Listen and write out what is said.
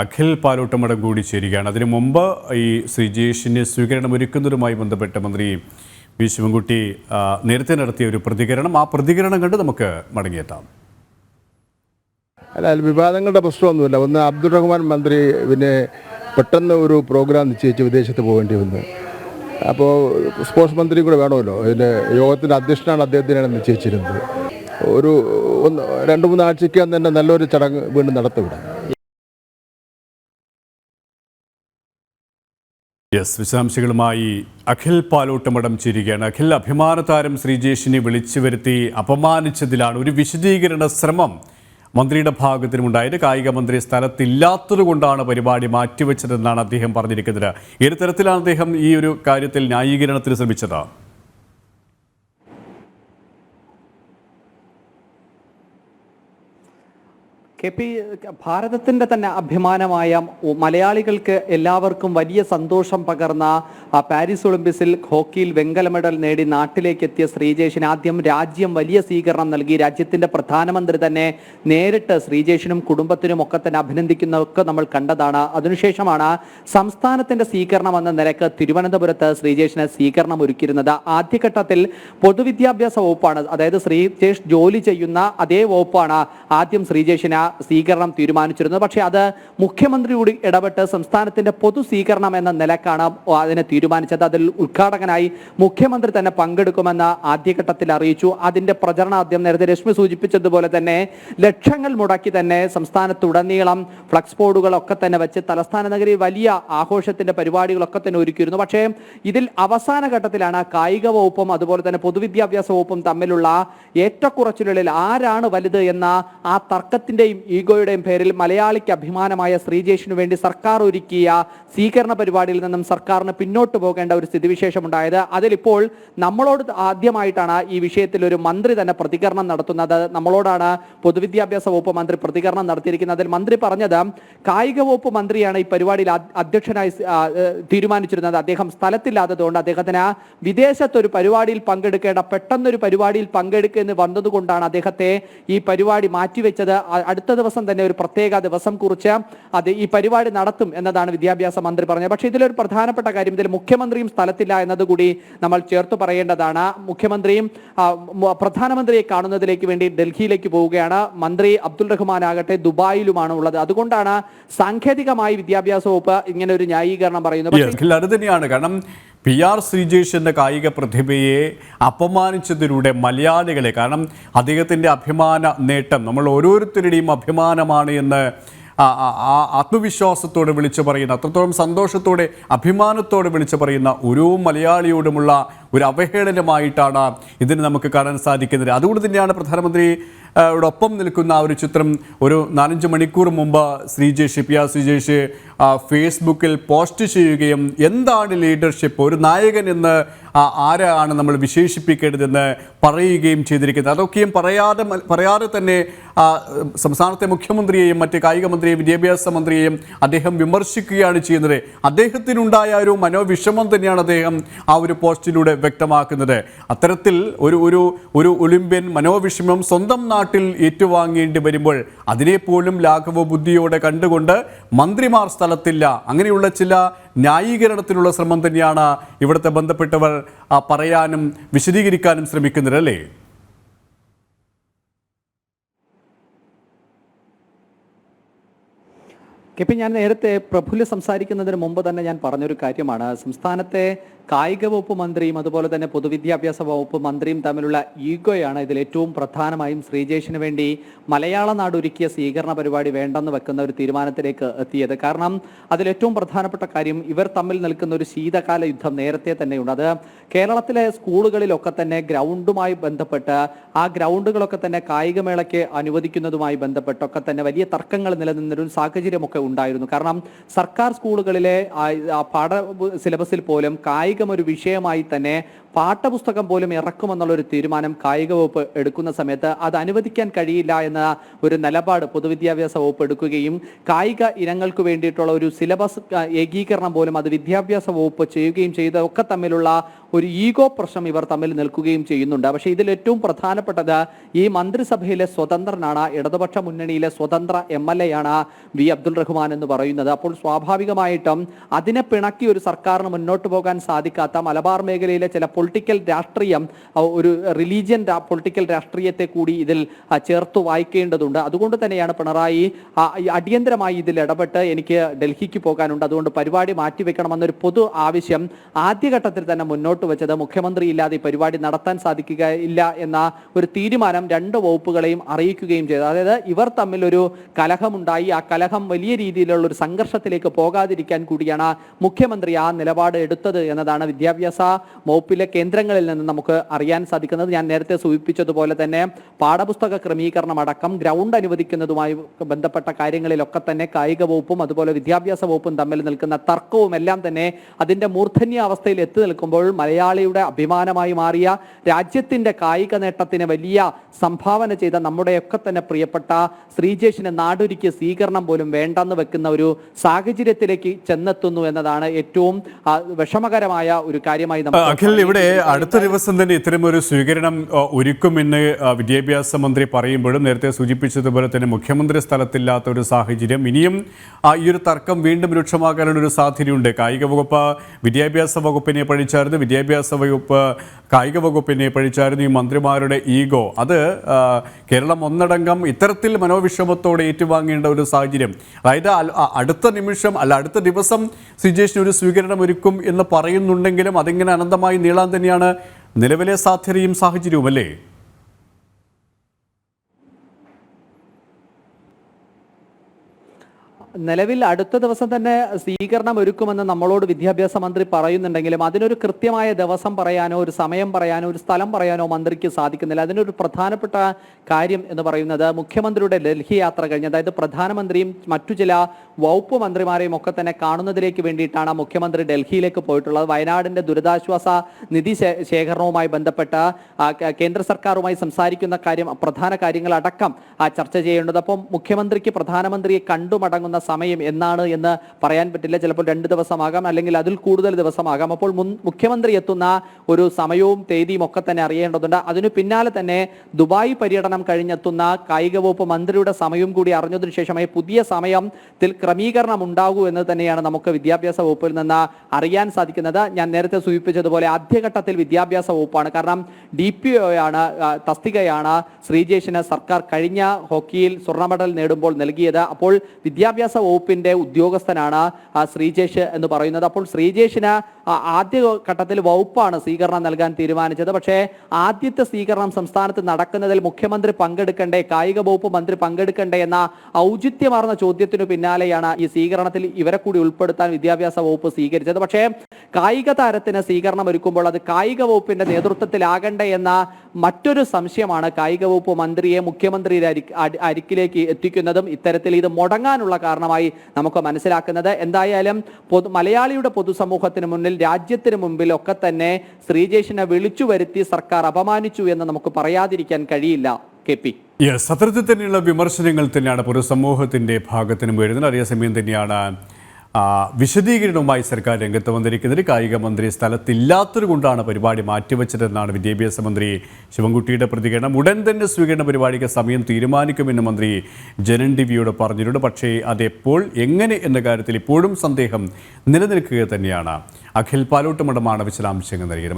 അഖിൽ പാലോട്ടമടം കൂടി ചേരുകയാണ്. അതിനു മുമ്പ് ഈ ശ്രീജേഷിന്റെ സ്വീകരണം ഒരുക്കുന്നതുമായി ബന്ധപ്പെട്ട് മന്ത്രി വി. ശിവൻകുട്ടി നേരത്തെ നടത്തിയ ഒരു പ്രതികരണം. ആ പ്രതികരണം കണ്ട് നമുക്ക് മടങ്ങിയെത്താം. അല്ല വിവാദങ്ങളുടെ പ്രശ്നമൊന്നുമില്ല. ഒന്ന് അബ്ദുൾ റഹ്മാൻ മന്ത്രി പിന്നെ പെട്ടെന്ന് ഒരു പ്രോഗ്രാം നിശ്ചയിച്ച് വിദേശത്ത് പോകേണ്ടി വന്നു. അപ്പോൾ സ്പോർട്സ് മന്ത്രി കൂടെ വേണമല്ലോ. അതിന്റെ യോഗത്തിന്റെ അധ്യക്ഷനാണ് അദ്ദേഹത്തിനാണ് നിശ്ചയിച്ചിരുന്നത്. ഒരു ഒന്ന് രണ്ട് മൂന്നാഴ്ചയ്ക്ക് തന്നെ നല്ലൊരു ചടങ്ങ് വീണ്ടും നടത്തിവിടാം യെസ് വിശദാംശങ്ങളുമായി അഖിൽ പാലോട്ടമടം ചേരുകയാണ്. അഖിൽ അഭിമാന താരം ശ്രീജേഷിനെ വിളിച്ചു വരുത്തി അപമാനിച്ചതിലാണ് ഒരു വിശദീകരണ ശ്രമം മന്ത്രിയുടെ ഭാഗത്തിനുമുണ്ടായത്. കായിക മന്ത്രി സ്ഥലത്തില്ലാത്തത് കൊണ്ടാണ് പരിപാടി മാറ്റിവെച്ചതെന്നാണ് അദ്ദേഹം പറഞ്ഞിരിക്കുന്നത്. ഏത് തരത്തിലാണ് അദ്ദേഹം ഈ ഒരു കാര്യത്തിൽ ന്യായീകരണത്തിന് ശ്രമിച്ചത്? കെ പി ഭാരതത്തിന്റെ തന്നെ അഭിമാനമായ മലയാളികൾക്ക് എല്ലാവർക്കും വലിയ സന്തോഷം പകർന്ന പാരീസ് ഒളിമ്പിക്സിൽ ഹോക്കിയിൽ വെങ്കല മെഡൽ നേടി നാട്ടിലേക്ക് എത്തിയ ശ്രീജേഷിന് ആദ്യം രാജ്യം വലിയ സ്വീകരണം നൽകി. രാജ്യത്തിന്റെ പ്രധാനമന്ത്രി തന്നെ നേരിട്ട് ശ്രീജേഷിനും കുടുംബത്തിനും ഒക്കെ തന്നെ അഭിനന്ദിക്കുന്നതൊക്കെ നമ്മൾ കണ്ടതാണ്. അതിനുശേഷമാണ് സംസ്ഥാനത്തിന്റെ സ്വീകരണം എന്ന നിലയ്ക്ക് തിരുവനന്തപുരത്ത് ശ്രീജേഷിന് സ്വീകരണം ഒരുക്കിയിരുന്നത്. ആദ്യഘട്ടത്തിൽ പൊതുവിദ്യാഭ്യാസ വകുപ്പാണ് അതായത് ശ്രീജേഷ് ജോലി ചെയ്യുന്ന അതേ വകുപ്പാണ് ആദ്യം ശ്രീജേഷിന് സ്വീകരണം തീരുമാനിച്ചിരുന്നത്. പക്ഷേ അത് മുഖ്യമന്ത്രി കൂടി ഇടപെട്ട് സംസ്ഥാനത്തിന്റെ പൊതു സ്വീകരണം എന്ന നിലക്കാണ് അതിനെ തീരുമാനിച്ചത്. അതിൽ ഉദ്ഘാടകനായി മുഖ്യമന്ത്രി തന്നെ പങ്കെടുക്കുമെന്ന് ആദ്യഘട്ടത്തിൽ അറിയിച്ചു. അതിന്റെ പ്രചരണം ആദ്യം നേരത്തെ രശ്മി സൂചിപ്പിച്ചതുപോലെ തന്നെ ലക്ഷങ്ങൾ മുടക്കി തന്നെ സംസ്ഥാനത്തുടനീളം ഫ്ലക്സ് ബോർഡുകളൊക്കെ തന്നെ വെച്ച് തലസ്ഥാന നഗരി വലിയ ആഘോഷത്തിന്റെ പരിപാടികളൊക്കെ തന്നെ ഒരുക്കിയിരുന്നു. പക്ഷേ ഇതിൽ അവസാന ഘട്ടത്തിലാണ് കായിക വകുപ്പും അതുപോലെ തന്നെ പൊതുവിദ്യാഭ്യാസ വകുപ്പും തമ്മിലുള്ള ഏറ്റക്കുറച്ചിലുകളിൽ ആരാണ് വലുത് എന്ന ആ തർക്കത്തിന്റെയും ഈഗോയുടെയും പേരിൽ മലയാളിക്ക് അഭിമാനമായ ശ്രീജേഷിനു വേണ്ടി സർക്കാർ ഒരുക്കിയ സ്വീകരണ പരിപാടിയിൽ നിന്നും സർക്കാരിന് പിന്നോട്ട് പോകേണ്ട ഒരു സ്ഥിതിവിശേഷം ഉണ്ടായത് അതിലിപ്പോൾ നമ്മളോട് ആദ്യമായിട്ടാണ് ഈ വിഷയത്തിൽ ഒരു മന്ത്രി തന്നെ പ്രതികരണം നടത്തുന്നത്. നമ്മളോടാണ് പൊതുവിദ്യാഭ്യാസ വകുപ്പ് മന്ത്രി പ്രതികരണം നടത്തിയിരിക്കുന്നത് അതിൽ മന്ത്രി പറഞ്ഞത് കായിക വകുപ്പ് മന്ത്രിയാണ് ഈ പരിപാടിയിൽ അധ്യക്ഷനായി തീരുമാനിച്ചിരുന്നത്. അദ്ദേഹം സ്ഥലത്തില്ലാത്തതുകൊണ്ട് അദ്ദേഹത്തിന് വിദേശത്തൊരു പരിപാടിയിൽ പങ്കെടുക്കേണ്ട പെട്ടെന്നൊരു പരിപാടിയിൽ പങ്കെടുക്കുന്നു വന്നതുകൊണ്ടാണ് അദ്ദേഹത്തെ ഈ പരിപാടി മാറ്റിവെച്ചത്. അ- അടുത്ത ദിവസം തന്നെ ഒരു പ്രത്യേക ദിവസം കുറിച്ച് അത് ഈ പരിപാടി നടത്തും എന്നതാണ് വിദ്യാഭ്യാസ മന്ത്രി പറഞ്ഞത്. പക്ഷേ ഇതിലൊരു പ്രധാനപ്പെട്ട കാര്യം ഇതിൽ മുഖ്യമന്ത്രിയും സ്ഥലത്തില്ല എന്നതുകൂടി നമ്മൾ ചേർത്ത് പറയേണ്ടതാണ്. മുഖ്യമന്ത്രിയും പ്രധാനമന്ത്രിയെ കാണുന്നതിലേക്ക് വേണ്ടി ഡൽഹിയിലേക്ക് പോവുകയാണ്. മന്ത്രി അബ്ദുൾ റഹ്മാൻ ആകട്ടെ ദുബായിലുമാണ് ഉള്ളത്. അതുകൊണ്ടാണ് സാങ്കേതികമായി വിദ്യാഭ്യാസ വകുപ്പ് ഇങ്ങനെ ഒരു ന്യായീകരണം പറയുന്നത്. തന്നെയാണ്. കാരണം പി ആർ ശ്രീജേഷ് എന്ന കായിക പ്രതിഭയെ അപമാനിച്ചതിലൂടെ മലയാളികളെ കാരണം അദ്ദേഹത്തിന്റെ അഭിമാന നേട്ടം നമ്മൾ ഓരോരുത്തരുടെയും അഭിമാനമാണ് എന്ന് ആ- ആത്മവിശ്വാസത്തോടെ വിളിച്ചു പറയുന്ന അത്രത്തോളം സന്തോഷത്തോടെ അഭിമാനത്തോടെ വിളിച്ചു പറയുന്ന ഓരോ മലയാളിയോടുമുള്ള ഒരു അവഹേളനമായിട്ടാണ് ഇതിന് നമുക്ക് കാണാൻ സാധിക്കുന്നത്. അതുകൊണ്ട് തന്നെയാണ് പ്രധാനമന്ത്രി യോടൊപ്പം നിൽക്കുന്ന ആ ഒരു ചിത്രം ഒരു നാലഞ്ച് മണിക്കൂർ മുമ്പ് ശ്രീജേഷ് ഷിപ്പിയ ശ്രീജേഷ് ഫേസ്ബുക്കിൽ പോസ്റ്റ് ചെയ്യുകയും എന്താണ് ലീഡർഷിപ്പ് ഒരു നായകൻ എന്ന് ആരാണ് നമ്മൾ വിശേഷിപ്പിക്കേണ്ടതെന്ന് പറയുകയും ചെയ്തിരിക്കുന്നത്? അതൊക്കെയും പറയാതെ പറയാതെ തന്നെ സംസ്ഥാനത്തെ മുഖ്യമന്ത്രിയെയും മറ്റ് കായിക മന്ത്രിയെയും വിദ്യാഭ്യാസ മന്ത്രിയെയും അദ്ദേഹം വിമർശിക്കുകയാണ് ചെയ്യുന്നത്. അദ്ദേഹത്തിനുണ്ടായ ഒരു മനോവിഷമം തന്നെയാണ് അദ്ദേഹം ആ ഒരു പോസ്റ്റിലൂടെ വ്യക്തമാക്കുന്നത്. അത്തരത്തിൽ ഒരു ഒരു ഒരു ഒളിമ്പ്യൻ മനോവിഷമം സ്വന്തം നാട്ടിൽ ഏറ്റുവാങ്ങേണ്ടി വരുമ്പോൾ അതിനെപ്പോലും ലാഘവ ബുദ്ധിയോടെ കണ്ടുകൊണ്ട് മന്ത്രിമാർ സ്ഥലത്തില്ല. അങ്ങനെയുള്ള ചില ന്യായീകരണത്തിനുള്ള ശ്രമം തന്നെയാണ് ഇവിടുത്തെ ബന്ധപ്പെട്ടവർ പറയാനും വിശദീകരിക്കാനും ശ്രമിക്കുന്നത് അല്ലേ? കെ പി ഞാൻ നേരത്തെ പ്രഫുല്ല് സംസാരിക്കുന്നതിന് മുമ്പ് തന്നെ ഞാൻ പറഞ്ഞൊരു കാര്യമാണ്. സംസ്ഥാനത്തെ കായിക വകുപ്പ് മന്ത്രിയും അതുപോലെ തന്നെ പൊതുവിദ്യാഭ്യാസ വകുപ്പ് മന്ത്രിയും തമ്മിലുള്ള ഈഗോയാണ് ഇതിൽ ഏറ്റവും പ്രധാനമായും ശ്രീജേഷിന് വേണ്ടി മലയാള നാട് ഒരുക്കിയ സ്വീകരണ പരിപാടി വേണ്ടെന്ന് വെക്കുന്ന ഒരു തീരുമാനത്തിലേക്ക് എത്തിയത്. കാരണം അതിൽ ഏറ്റവും പ്രധാനപ്പെട്ട കാര്യം ഇവർ തമ്മിൽ നിൽക്കുന്ന ഒരു ശീതകാല യുദ്ധം നേരത്തെ തന്നെയുണ്ട്. അത് കേരളത്തിലെ സ്കൂളുകളിലൊക്കെ തന്നെ ഗ്രൗണ്ടുമായി ബന്ധപ്പെട്ട് ആ ഗ്രൗണ്ടുകളൊക്കെ തന്നെ കായികമേളയ്ക്ക് അനുവദിക്കുന്നതുമായി ബന്ധപ്പെട്ടൊക്കെ തന്നെ വലിയ തർക്കങ്ങൾ നിലനിന്നൊരു സാഹചര്യമൊക്കെ ഉണ്ടായിരുന്നു. കാരണം സർക്കാർ സ്കൂളുകളിലെ പാഠ സിലബസിൽ പോലും കായികം ഒരു വിഷയമായി തന്നെ പാഠപുസ്തകം പോലും ഇറക്കുമെന്നുള്ള ഒരു തീരുമാനം കായിക വകുപ്പ് എടുക്കുന്ന സമയത്ത് അത് അനുവദിക്കാൻ കഴിയില്ല എന്ന ഒരു നിലപാട് പൊതുവിദ്യാഭ്യാസ വകുപ്പ് എടുക്കുകയും കായിക ഇനങ്ങൾക്ക് വേണ്ടിയിട്ടുള്ള ഒരു സിലബസ് ഏകീകരണം പോലും അത് വിദ്യാഭ്യാസ വകുപ്പ് ചെയ്യുകയും ചെയ്തതൊക്കെ തമ്മിലുള്ള ഒരു ഈഗോ പ്രശ്നം ഇവർ തമ്മിൽ നിൽക്കുകയും ചെയ്യുന്നുണ്ട്. പക്ഷേ ഇതിൽ ഏറ്റവും പ്രധാനപ്പെട്ടത് ഈ മന്ത്രിസഭയിലെ സ്വതന്ത്രനാണ് ഇടതുപക്ഷ മുന്നണിയിലെ സ്വതന്ത്ര എം എൽ എ ആണ് വി. അബ്ദുൾ റഹ്മാൻ എന്ന് പറയുന്നത്. അപ്പോൾ സ്വാഭാവികമായിട്ടും അതിനെ പിണക്കി ഒരു സർക്കാരിന് മുന്നോട്ട് പോകാൻ സാധിക്കാത്ത മലബാർ മേഖലയിലെ ചില പൊളിറ്റിക്കൽ രാഷ്ട്രീയം ഒരു റിലീജിയൻ പൊളിറ്റിക്കൽ രാഷ്ട്രീയത്തെ കൂടി ഇതിൽ ചേർത്ത് വായിക്കേണ്ടതുണ്ട്. അതുകൊണ്ട് തന്നെയാണ് പിണറായി അടിയന്തരമായി ഇതിൽ ഇടപെട്ട് എനിക്ക് ഡൽഹിക്ക് പോകാനുണ്ട്. അതുകൊണ്ട് പരിപാടി മാറ്റിവെക്കണമെന്നൊരു പൊതു ആവശ്യം ആദ്യഘട്ടത്തിൽ തന്നെ മുന്നോട്ട് വെച്ചത് മുഖ്യമന്ത്രി ഇല്ലാതെ പരിപാടി നടത്താൻ സാധിക്കുക ഇല്ല എന്ന ഒരു തീരുമാനം രണ്ട് വകുപ്പുകളെയും അറിയിക്കുകയും ചെയ്തു. അതായത് ഇവർ തമ്മിൽ ഒരു കലഹമുണ്ടായി. ആ കലഹം വലിയ രീതിയിലുള്ള ഒരു സംഘർഷത്തിലേക്ക് പോകാതിരിക്കാൻ കൂടിയാണ് മുഖ്യമന്ത്രി ആ നിലപാട് എടുത്തത് എന്നതാണ് വിദ്യാഭ്യാസ വകുപ്പിലെ കേന്ദ്രങ്ങളിൽ നിന്ന് നമുക്ക് അറിയാൻ സാധിക്കുന്നത് ഞാൻ നേരത്തെ സൂചിപ്പിച്ചതുപോലെ തന്നെ പാഠപുസ്തക ക്രമീകരണം അടക്കം ഗ്രൗണ്ട് അനുവദിക്കുന്നതുമായി ബന്ധപ്പെട്ട കാര്യങ്ങളിലൊക്കെ തന്നെ കായിക വകുപ്പും അതുപോലെ വിദ്യാഭ്യാസ വകുപ്പും തമ്മിൽ നിൽക്കുന്ന തർക്കവും എല്ലാം തന്നെ അതിന്റെ മൂർധന്യ അവസ്ഥയിൽ എത്തി നിൽക്കുമ്പോൾ മലയാളിയുടെ അഭിമാനമായി മാറിയ രാജ്യത്തിന്റെ കായിക നേട്ടത്തിന് വലിയ സംഭാവന ചെയ്ത നമ്മുടെയൊക്കെ തന്നെ പ്രിയപ്പെട്ട ശ്രീജേഷിന് നാടൊരുക്കിയ സ്വീകരണം പോലും വേണ്ടെന്ന് വെക്കുന്ന ഒരു സാഹചര്യത്തിലേക്ക് ചെന്നെത്തുന്നു എന്നതാണ് ഏറ്റവും വിഷമകരമായ ഒരു കാര്യമായി നമ്മൾ അഖിൽ ഇവിടെ അടുത്ത ദിവസം തന്നെ ഇത്തരമൊരു സ്വീകരണം ഒരുക്കുമെന്ന് വിദ്യാഭ്യാസ മന്ത്രി പറയുമ്പോഴും നേരത്തെ സൂചിപ്പിച്ചതുപോലെ തന്നെ മുഖ്യമന്ത്രി സ്ഥലത്തില്ലാത്ത ഒരു സാഹചര്യം. ഇനിയും ഈ ഒരു തർക്കം വീണ്ടും രൂക്ഷമാകാനുള്ള ഒരു സാധ്യതയുണ്ട്. കായിക വകുപ്പ് വിദ്യാഭ്യാസ വകുപ്പിനെ പഴിച്ചായിരുന്നു വിദ്യാഭ്യാസ വകുപ്പ് കായിക വകുപ്പിനെ പഴിച്ചായിരുന്നു ഈ മന്ത്രിമാരുടെ ഈഗോ. അത് കേരളം ഒന്നടങ്കം ഇത്തരത്തിൽ മനോവിഷമത്തോടെ ഏറ്റുവാങ്ങേണ്ട ഒരു സാഹചര്യം. അതായത് അടുത്ത നിമിഷം അല്ല അടുത്ത ദിവസം സിജേഷിന് ഒരു സ്വീകരണം ഒരുക്കും എന്ന് പറയുന്നുണ്ടെങ്കിലും അതിങ്ങനെ അനന്തമായി നീളാൻ തന്നെയാണ് നിലവിലെ സാധ്യതയും സാഹചര്യവും അല്ലേ നിലവിൽ അടുത്ത ദിവസം തന്നെ സ്വീകരണം ഒരുക്കുമെന്ന് നമ്മളോട് വിദ്യാഭ്യാസ മന്ത്രി പറയുന്നുണ്ടെങ്കിലും അതിനൊരു കൃത്യമായ ദിവസം പറയാനോ ഒരു സമയം പറയാനോ ഒരു സ്ഥലം പറയാനോ മന്ത്രിക്ക് സാധിക്കുന്നില്ല. അതിനൊരു പ്രധാനപ്പെട്ട കാര്യം എന്ന് പറയുന്നത് മുഖ്യമന്ത്രിയുടെ ഡൽഹി യാത്ര കഴിഞ്ഞ് അതായത് പ്രധാനമന്ത്രിയും മറ്റു ചില വകുപ്പ് മന്ത്രിമാരെയും ഒക്കെ തന്നെ കാണുന്നതിലേക്ക് വേണ്ടിയിട്ടാണ് മുഖ്യമന്ത്രി ഡൽഹിയിലേക്ക് പോയിട്ടുള്ളത്. വയനാടിന്റെ ദുരിതാശ്വാസ നിധി ശേഖരണവുമായി ബന്ധപ്പെട്ട കേന്ദ്ര സർക്കാരുമായി സംസാരിക്കുന്ന കാര്യം പ്രധാന കാര്യങ്ങളടക്കം ആ, ചർച്ച ചെയ്യേണ്ടത്. അപ്പം മുഖ്യമന്ത്രിക്ക് പ്രധാനമന്ത്രിയെ കണ്ടുമടങ്ങുന്ന സമയം എന്നാണ് എന്ന് പറയാൻ പറ്റില്ല. ചിലപ്പോൾ രണ്ട് ദിവസമാകാം അല്ലെങ്കിൽ അതിൽ കൂടുതൽ ദിവസമാകാം. അപ്പോൾ മുഖ്യമന്ത്രി എത്തുന്ന ഒരു സമയവും തീയതിയും ഒക്കെ തന്നെ അറിയേണ്ടതുണ്ട്. അതിനു പിന്നാലെ തന്നെ ദുബായ് പര്യടനം കഴിഞ്ഞെത്തുന്ന കായിക വകുപ്പ് മന്ത്രിയുടെ സമയവും കൂടി അറിഞ്ഞതിന് ശേഷമായി പുതിയ സമയത്തിൽ ക്രമീകരണം ഉണ്ടാകൂ എന്ന് തന്നെയാണ് നമുക്ക് വിദ്യാഭ്യാസ വകുപ്പിൽ നിന്ന് അറിയാൻ സാധിക്കുന്നത്. ഞാൻ നേരത്തെ സൂചിപ്പിച്ചതുപോലെ ആദ്യഘട്ടത്തിൽ വിദ്യാഭ്യാസ വകുപ്പാണ്. കാരണം ഡി പി ഒയാണ് തസ്തികയാണ് ശ്രീജേഷിന് സർക്കാർ കഴിഞ്ഞ ഹോക്കിയിൽ സ്വർണ മെഡൽ നേടുമ്പോൾ നൽകിയത്. അപ്പോൾ വിദ്യാഭ്യാസ വകുപ്പിന്റെ ഉദ്യോഗസ്ഥനാണ് ശ്രീജേഷ് എന്ന് പറയുന്നത്. അപ്പോൾ ശ്രീജേഷിന് ആദ്യ ഘട്ടത്തിൽ വകുപ്പാണ് സ്വീകരണം നൽകാൻ തീരുമാനിച്ചത്. പക്ഷേ ആദ്യത്തെ സ്വീകരണം സംസ്ഥാനത്ത് നടക്കുന്നതിൽ മുഖ്യമന്ത്രി പങ്കെടുക്കണ്ടേ കായിക വകുപ്പ് മന്ത്രി പങ്കെടുക്കണ്ടേ എന്ന ഔചിത്യമാർന്ന ചോദ്യത്തിനു പിന്നാലെയാണ് ഈ സ്വീകരണത്തിൽ ഇവരെ കൂടി ഉൾപ്പെടുത്താൻ വിദ്യാഭ്യാസ വകുപ്പ് സ്വീകരിച്ചത്. പക്ഷേ കായിക താരത്തിന് സ്വീകരണം ഒരുക്കുമ്പോൾ അത് കായിക വകുപ്പിന്റെ നേതൃത്വത്തിലാകണ്ടേ എന്ന മറ്റൊരു സംശയമാണ് കായിക വകുപ്പ് മന്ത്രിയെ മുഖ്യമന്ത്രിയുടെ അരി- അരിക്കിലേക്ക് എത്തിക്കുന്നതും. ഇത്തരത്തിൽ ഇത് മുടങ്ങാനുള്ള കാരണമായി നമുക്ക് മനസ്സിലാക്കുന്നത്. എന്തായാലും പൊതു മലയാളിയുടെ പൊതുസമൂഹത്തിന് മുന്നിൽ രാജ്യത്തിന് മുമ്പിലൊക്കെ തന്നെ ശ്രീജേഷിനെ വിളിച്ചു വരുത്തി സർക്കാർ അപമാനിച്ചു എന്ന് നമുക്ക് പറയാതിരിക്കാൻ കഴിയില്ല. K P. യെസ് അത്തരത്തിൽ തന്നെയുള്ള വിമർശനങ്ങൾ തന്നെയാണ് പൊതുസമൂഹത്തിന്റെ ഭാഗത്തിനും വരുന്നത് അതേസമയം തന്നെയാണ് വിശദീകരണവുമായി സർക്കാർ രംഗത്ത് വന്നിരിക്കുന്നത് കായിക മന്ത്രി സ്ഥലത്തില്ലാത്തത് കൊണ്ടാണ് പരിപാടി മാറ്റിവെച്ചതെന്നാണ് വിദ്യാഭ്യാസ മന്ത്രി ശിവൻകുട്ടിയുടെ പ്രതികരണം. ഉടൻ തന്നെ സ്വീകരണ പരിപാടിക്ക് സമയം തീരുമാനിക്കുമെന്ന് മന്ത്രി ജനൻ ടിവിയോട് പറഞ്ഞിട്ടുണ്ട്. പക്ഷേ അതെപ്പോൾ എങ്ങനെ എന്ന കാര്യത്തിൽ ഇപ്പോഴും സന്ദേഹം നിലനിൽക്കുക തന്നെയാണ്. അഖിൽ പാലോട്ടുമഠമാണ് വിശദാംശങ്ങൾ നൽകിയത്